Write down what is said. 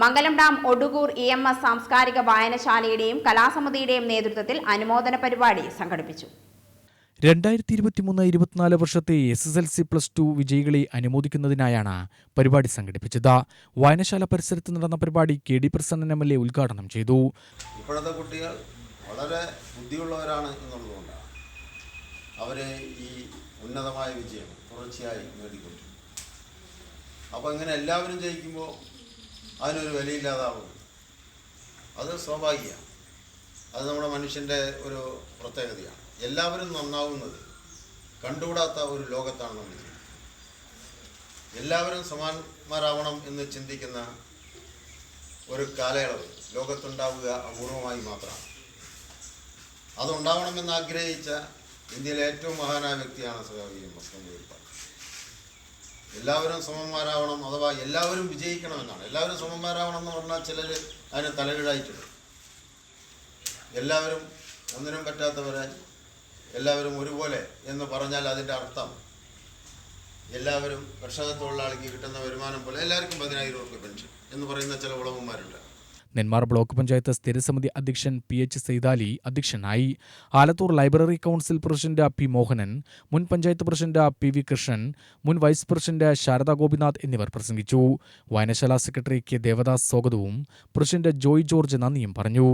Mangalam dam Odukoor E M S സാംസ്കാരിക വായനശാലയുടെയും കലാസമിതിയുടെയും നേതൃത്വത്തിൽ അനുമോദന പരിപാടി സംഘടിപ്പിച്ചു. രണ്ടായിരത്തി ഇരുപത്തിമൂന്ന് ഇരുപത്തിനാല് വർഷത്തെ S S L C plus two വിജയികളെ അനുമോദിക്കുന്നതിനായാണ് പരിപാടി സംഘടിപ്പിച്ചത്. വായനശാല പരിസരത്ത് നടന്ന പരിപാടി K D Prasannan M L A ഉദ്ഘാടനം ചെയ്തു. ഇപ്പോഴത്തെ കുട്ടികൾ വളരെ ബുദ്ധിയുള്ളവരാണ് എന്നുള്ളതുകൊണ്ടാണ് അവരെ ഈ ഉന്നതമായ വിജയം തുടർച്ചയായി നേടിക്കൊണ്ടിരിക്കും അപ്പോൾ ഇങ്ങനെ എല്ലാവരും ജയിക്കുമ്പോൾ അതിനൊരു വിലയില്ലാതാവും അത് സ്വാഭാവികമാണ്. അത് നമ്മുടെ മനുഷ്യന്റെ ഒരു പ്രത്യേകതയാണ്. എല്ലാവരും നന്നാവുന്നത് കണ്ടുകൂടാത്ത ഒരു ലോകത്താണ് നമ്മൾ ജീവിക്കുന്നത് എല്ലാവരും സമാന്മാരാവണം എന്ന് ചിന്തിക്കുന്ന ഒരു കാലയളവ് ലോകത്തുണ്ടാവുക അപൂർവമായി മാത്രമാണ്. അതുണ്ടാവണമെന്ന് ആഗ്രഹിച്ച ഇന്ത്യയിലെ ഏറ്റവും മഹാനായ വ്യക്തിയാണ് സഖാവി മുസ്ലിം പാർട്ടി എല്ലാവരും സമന്മാരാവണം അഥവാ എല്ലാവരും വിജയിക്കണമെന്നാണ്. എല്ലാവരും സമന്മാരാവണം എന്ന് പറഞ്ഞാൽ ചിലർ അതിന് തലകീഴായിട്ടുണ്ട്. എല്ലാവരും ഒന്നിനും പറ്റാത്തവരായി എല്ലാവരും ഒരുപോലെ എന്ന് പറഞ്ഞാൽ അതിന്റെ അർത്ഥം എല്ലാവരും കർഷക തൊഴിലാളിക്ക് കിട്ടുന്ന വരുമാനം പോലെ എല്ലാവർക്കും പതിനായിരം രൂപ പെൻഷൻ എന്ന് പറയുന്ന ചില ഉളവന്മാരുണ്ട് നെന്മാർ ബ്ലോക്ക് പഞ്ചായത്ത് സ്ഥിരസമിതി അധ്യക്ഷൻ പി എച്ച് സൈതാലി അധ്യക്ഷനായി. Alathur library council president P Mohanan മുൻ panchayat president P V Krishnan മുൻ വൈസ് പ്രസിഡന്റ് ശാരദ ഗോപിനാഥ് എന്നിവർ പ്രസംഗിച്ചു. വായനശാല സെക്രട്ടറി കെ ദേവദാസ് സ്വാഗതവും പ്രസിഡന്റ് ജോയ് ജോർജ് നന്ദിയും പറഞ്ഞു.